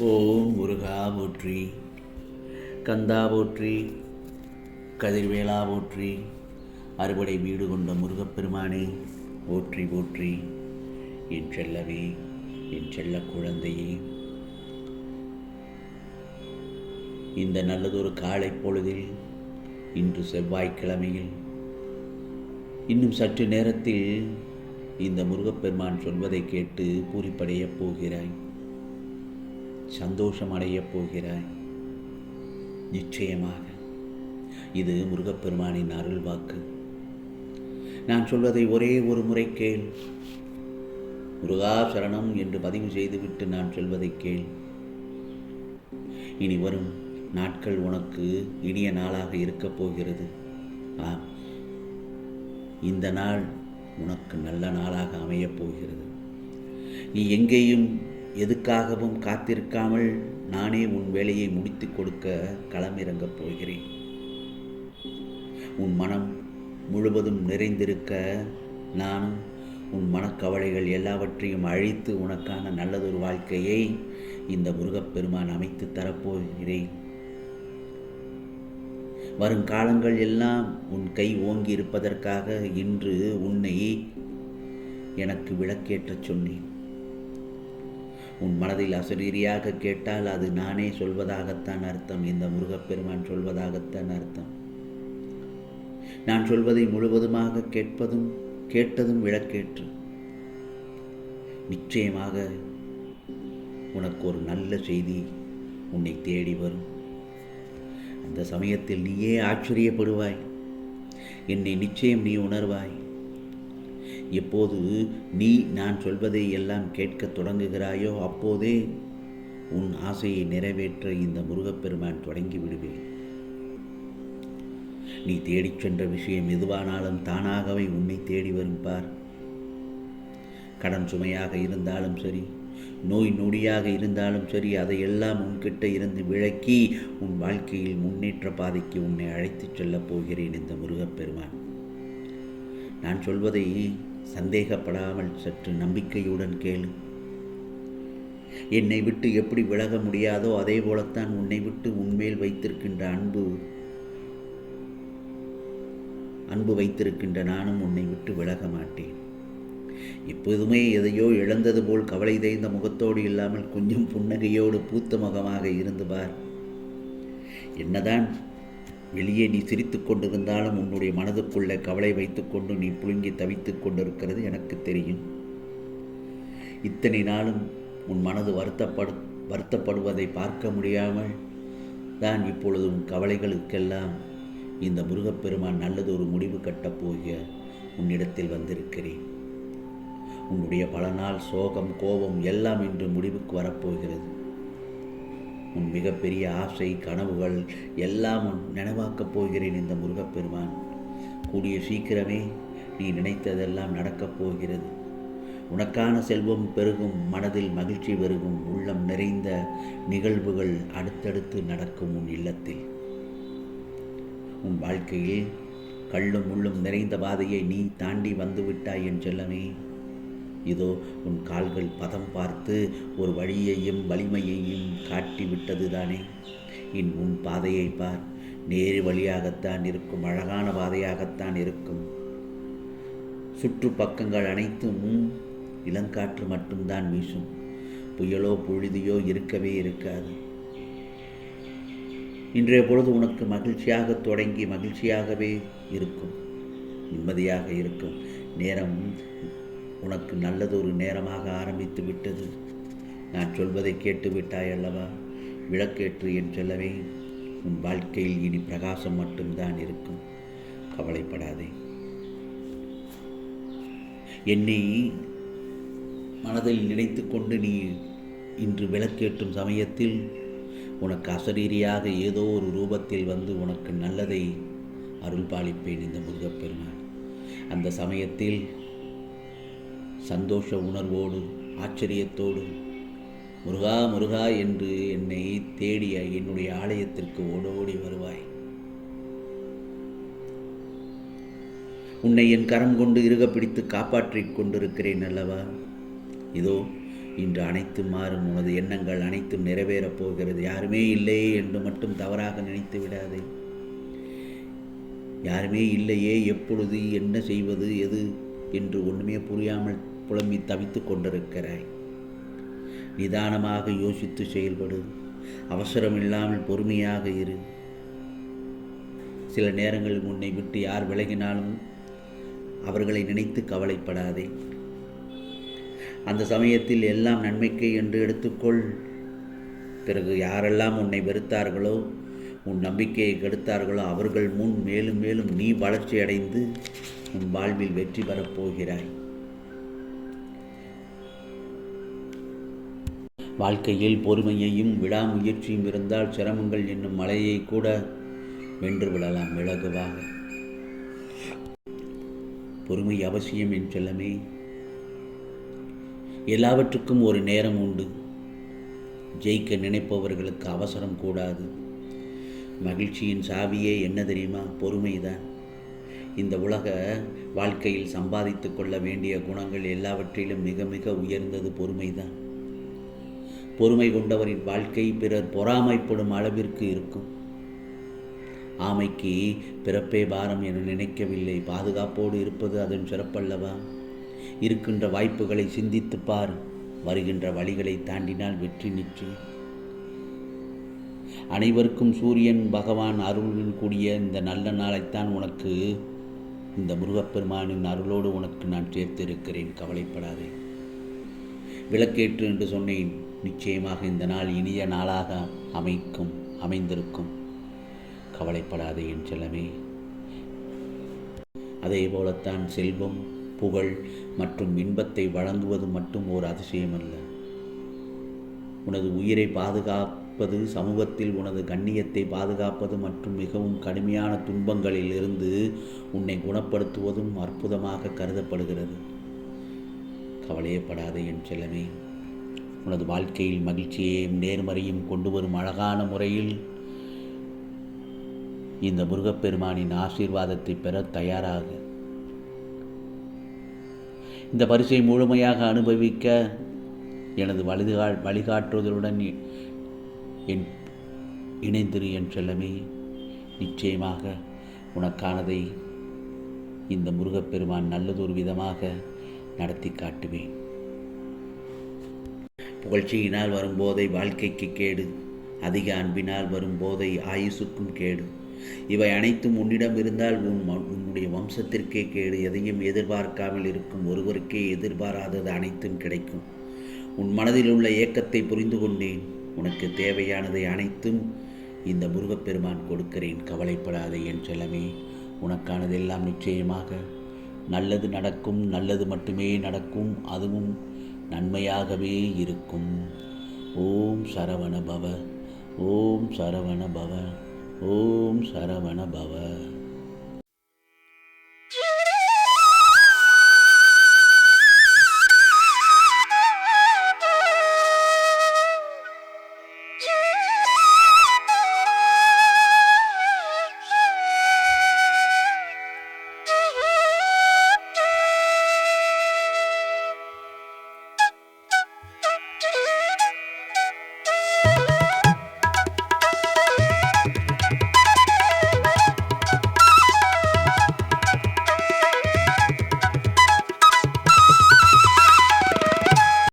ஓம் முருகா போற்றி. கந்தா போற்றி. கதிர்வேலா போற்றி. அறுபடை வீடு கொண்ட முருகப்பெருமானே போற்றி போற்றி. என் செல்லவே என் செல்ல குழந்தையே. இந்த நல்லதொரு காலை பொழுதில் இன்று செவ்வாய்க்கிழமையில் இன்னும் சற்று நேரத்தில் இந்த முருகப்பெருமான் சொல்வதை கேட்டு பூரிப்படையப் போகிறாய். சந்தோஷம் அடையப் போகிறாய். நிச்சயமாக. இது முருகப்பெருமானின் அருள் வாக்கு. நான் சொல்வதை ஒரே ஒரு முறை கேள். முருகா சரணம் என்று பதிவு செய்துவிட்டு நான் சொல்வதை கேள். இனி வரும் நாட்கள் உனக்கு இனிய நாளாக இருக்கப் போகிறது. ஆம். இந்த நாள் உனக்கு நல்ல நாளாக அமையப் போகிறது. நீ எங்கேயும் எதுக்காகவும் காத்திருக்காமல் நானே உன் வேலையை முடித்து கொடுக்க களமிறங்கப் போகிறேன். உன் மனம் முழுவதும் நிறைந்திருக்க நானும் உன் மனக்கவலைகள் எல்லாவற்றையும் அழித்து உனக்கான நல்லதொரு வாழ்க்கையை இந்த முருகப்பெருமான் அமைத்து தரப்போகிறேன். வருங்காலங்கள் எல்லாம் உன் கை ஓங்கி இருப்பதற்காக இன்று உன்னை எனக்கு விளக்கேற்றச் சொன்னேன். உன் மனதில் அசரீரியாக கேட்டால் அது நானே சொல்வதாகத்தான் அர்த்தம். இந்த முருகப்பெருமான் சொல்வதாகத்தான் அர்த்தம். நான் சொல்வதை முழுவதுமாக கேட்பதும் கேட்டதும் விளக்கேற்று. நிச்சயமாக உனக்கு ஒரு நல்ல செய்தி உன்னை தேடி வரும். அந்த சமயத்தில் நீயே ஆச்சரியப்படுவாய். என்னை நிச்சயம் நீ உணர்வாய். எப்போது நீ நான் சொல்வதை எல்லாம் கேட்கத் தொடங்குகிறாயோ அப்போதே உன் ஆசையை நிறைவேற்ற இந்த முருகப்பெருமான் தொடங்கி விடுவேன். நீ தேடிச் சென்ற விஷயம் எதுவானாலும் தானாகவே உன்னை தேடி வரும் பார். கடன் சுமையாக இருந்தாலும் சரி நோய் நொடியாக இருந்தாலும் சரி அதையெல்லாம் உன்கிட்ட இருந்து விளக்கி உன் வாழ்க்கையில் முன்னேற்ற பாதைக்கு உன்னை அழைத்துச் செல்லப் போகிறேன் இந்த முருகப்பெருமான். நான் சொல்வதை சந்தேகப்படாமல் சற்று நம்பிக்கையுடன் கேளு. என்னை விட்டு எப்படி விலக முடியாதோ அதே போலத்தான் உன்னை விட்டு உன்மேல் வைத்திருக்கின்ற அன்பு அன்பு வைத்திருக்கின்ற நானும் உன்னை விட்டு விலக மாட்டேன். எப்போதுமே எதையோ இழந்தது போல் கவலை தேய்ந்த முகத்தோடு இல்லாமல் கொஞ்சம் புன்னகையோடு பூத்த முகமாக இருந்து பார். என்னதான் வெளியே நீ சிரித்து கொண்டிருந்தாலும் உன்னுடைய மனதுக்குள்ளே கவலை வைத்துக்கொண்டு நீ புழுங்கி தவித்து கொண்டிருக்கிறது எனக்கு தெரியும். இத்தனை நாளும் உன் மனது வருத்தப்படு வருத்தப்படுவதை பார்க்க முடியாமல் தான் இப்பொழுது உன் கவலைகளுக்கெல்லாம் இந்த முருகப்பெருமான் நல்லது ஒரு முடிவு கட்டப் போகிய உன்னிடத்தில் வந்திருக்கிறேன். உன்னுடைய பல நாள் சோகம் கோபம் எல்லாம் இன்று முடிவுக்கு வரப்போகிறது உன் மிகப்பெரிய ஆசை கனவுகள் எல்லாம் உன் நினைவாக்கப் போகிறேன் இந்த முருகப்பெருமான். கூடிய சீக்கிரமே நீ நினைத்ததெல்லாம் நடக்கப் போகிறது. உனக்கான செல்வம் பெருகும் மனதில் மகிழ்ச்சி பெருகும் உள்ளம் நிறைந்த நிகழ்வுகள் அடுத்தடுத்து நடக்கும் உன் இல்லத்தில். உன் வாழ்க்கையில் கள்ளும் உள்ளும் நிறைந்த பாதையை நீ தாண்டி வந்துவிட்டாய் என் செல்லமே. இதோ உன் கால்கள் பதம் பார்த்து ஒரு வழியையும் வலிமையையும் காட்டி விட்டது தானே இன் உன் பாதையை பார். நேரு வழியாகத்தான் இருக்கும் அழகான பாதையாகத்தான் இருக்கும். சுற்று பக்கங்கள் அனைத்தும் இளங்காற்று மட்டும்தான் வீசும். புயலோ புழுதியோ இருக்கவே இருக்காது. இன்றைய பொழுது உனக்கு மகிழ்ச்சியாக தொடங்கி மகிழ்ச்சியாகவே இருக்கும். நிம்மதியாக இருக்கும். நேரம் உனக்கு நல்லதொரு நேரமாக ஆரம்பித்து விட்டது. நான் சொல்வதை கேட்டு விட்டாய் அல்லவா? விளக்கேற்று என் செல்லவே உன் வாழ்க்கையில் இனி பிரகாசம் மட்டும்தான் இருக்கும். கவலைப்படாதே. என்னை மனதில் நினைத்து கொண்டு நீ இன்று விளக்கேற்றும் சமயத்தில் உனக்கு அசரீரியாக ஏதோ ஒரு ரூபத்தில் வந்து உனக்கு நல்லதை அருள் பாலிப்பேன் இந்த முருகப்பெருமான். அந்த சமயத்தில் சந்தோஷ உணர்வோடு ஆச்சரியத்தோடு முருகா முருகா என்று என்னை தேடிய என்னுடைய ஆலயத்திற்கு ஓடோடி வருவாய். உன்னை என் கரம் கொண்டு இருக பிடித்து காப்பாற்றிக் கொண்டிருக்கிறேன் அல்லவா? இதோ இன்று அனைத்து மாறும். உனது எண்ணங்கள் அனைத்தும் நிறைவேறப் போகிறது. யாருமே இல்லையே என்று மட்டும் தவறாக நினைத்து விடாதே. யாருமே இல்லையே எப்பொழுது என்ன செய்வது எது என்று ஒன்றுமே புரியாமல் புலம்பி தவித்து கொண்டிருக்கிறாய். நிதானமாக யோசித்து செயல்படு. அவசரமில்லாமல் பொறுமையாக இரு. சில நேரங்களில் உன்னை விட்டு யார் விலகினாலும் அவர்களை நினைத்து கவலைப்படாதே. அந்த சமயத்தில் எல்லாம் நன்மைக்கே என்று எடுத்துக்கொள். பிறகு யாரெல்லாம் உன்னை வெறுத்தார்களோ உன் நம்பிக்கையை கெடுத்தார்களோ அவர்கள் முன் மேலும் மேலும் நீ வளர்ச்சி அடைந்து உன் வாழ்வில் வெற்றி பெறப் வாழ்க்கையில் பொறுமையையும் விடாமுயற்சியும் இருந்தால் சிரமங்கள் என்னும் மலையை கூட வென்று விடலாம் இலகுவாக பொறுமை அவசியம் என் செல்லமே. எல்லாவற்றுக்கும் ஒரு நேரம் உண்டு. ஜெயிக்க நினைப்பவர்களுக்கு அவசரம் கூடாது. மகிழ்ச்சியின் சாவியே என்ன தெரியுமா? பொறுமைதான். இந்த உலக வாழ்க்கையில் சம்பாதித்து கொள்ள வேண்டிய குணங்கள் எல்லாவற்றிலும் மிக மிக உயர்ந்தது பொறுமைதான். பொறுமை கொண்டவரின் வாழ்க்கை பிறர் பொறாமைப்படும் அளவிற்கு இருக்கும். ஆமைக்கு பிறப்பே பாரம் என நினைக்கவில்லை. பாதுகாப்போடு இருப்பது அதன் சிறப்பல்லவா? இருக்கின்ற வாய்ப்புகளை சிந்தித்து பார். வருகின்ற வழிகளை தாண்டினால் வெற்றி நிச்சயம். அனைவருக்கும் சூரியன் பகவான் அருளுடன் கூடிய இந்த நல்ல நாளைத்தான் உனக்கு இந்த முருகப்பெருமானின் அருளோடு உனக்கு நான் சேர்த்திருக்கிறேன். கவலைப்படாதே. விளக்கேற்று என்று சொன்னேன். நிச்சயமாக இந்த நாள் இனிய நாளாக அமைக்கும் அமைந்திருக்கும். கவலைப்படாதே என் செல்லமே. அதே போலத்தான் செல்வம் புகழ் மற்றும் இன்பத்தை வழங்குவது மட்டும் ஒரு அதிசயமல்ல. உனது உயிரை பாதுகாப்பது சமூகத்தில் உனது கண்ணியத்தை பாதுகாப்பது மற்றும் மிகவும் கடுமையான துன்பங்களில் இருந்து உன்னை குணப்படுத்துவதும் அற்புதமாக கருதப்படுகிறது. கவலையப்படாதே என் செல்லமே. உனது வாழ்க்கையில் மகிழ்ச்சியையும் நேர்மறையும் கொண்டு வரும் அழகான முறையில் இந்த முருகப்பெருமானின் ஆசீர்வாதத்தை பெற தயாராக. இந்த பரிசை முழுமையாக அனுபவிக்க எனது வழிகா வழிகாட்டுதலுடன் என் இணைந்திரு என் செல்லமே. நிச்சயமாக உனக்கானதை இந்த முருகப்பெருமான் நல்லதொரு விதமாக நடத்தி காட்டுவேன். புகழ்ச்சியினால் வரும் போதை வாழ்க்கைக்கு கேடு. அதிக அன்பினால் வரும் போதை ஆயுசுக்கும் கேடு. இவை அனைத்தும் உன்னிடம் இருந்தால் உன் உன்னுடைய வம்சத்திற்கே கேடு. எதையும் எதிர்பார்க்காமல் இருக்கும் ஒருவருக்கே எதிர்பாராதது அனைத்தும் கிடைக்கும். உன் மனதில் உள்ள ஏக்கத்தை புரிந்து கொண்டேன். உனக்கு தேவையானதை அனைத்தும் இந்த முருகப்பெருமான் கொடுக்கிறேன். கவலைப்படாதே என் செல்லமே. உனக்கானதெல்லாம் நிச்சயமாக. நல்லது நடக்கும் நல்லது மட்டுமே நடக்கும். அதுவும் நன்மையாகவே இருக்கும். ஓம் சரவண பவ. ஓம் சரவண பவ. ஓம் சரவண பவ.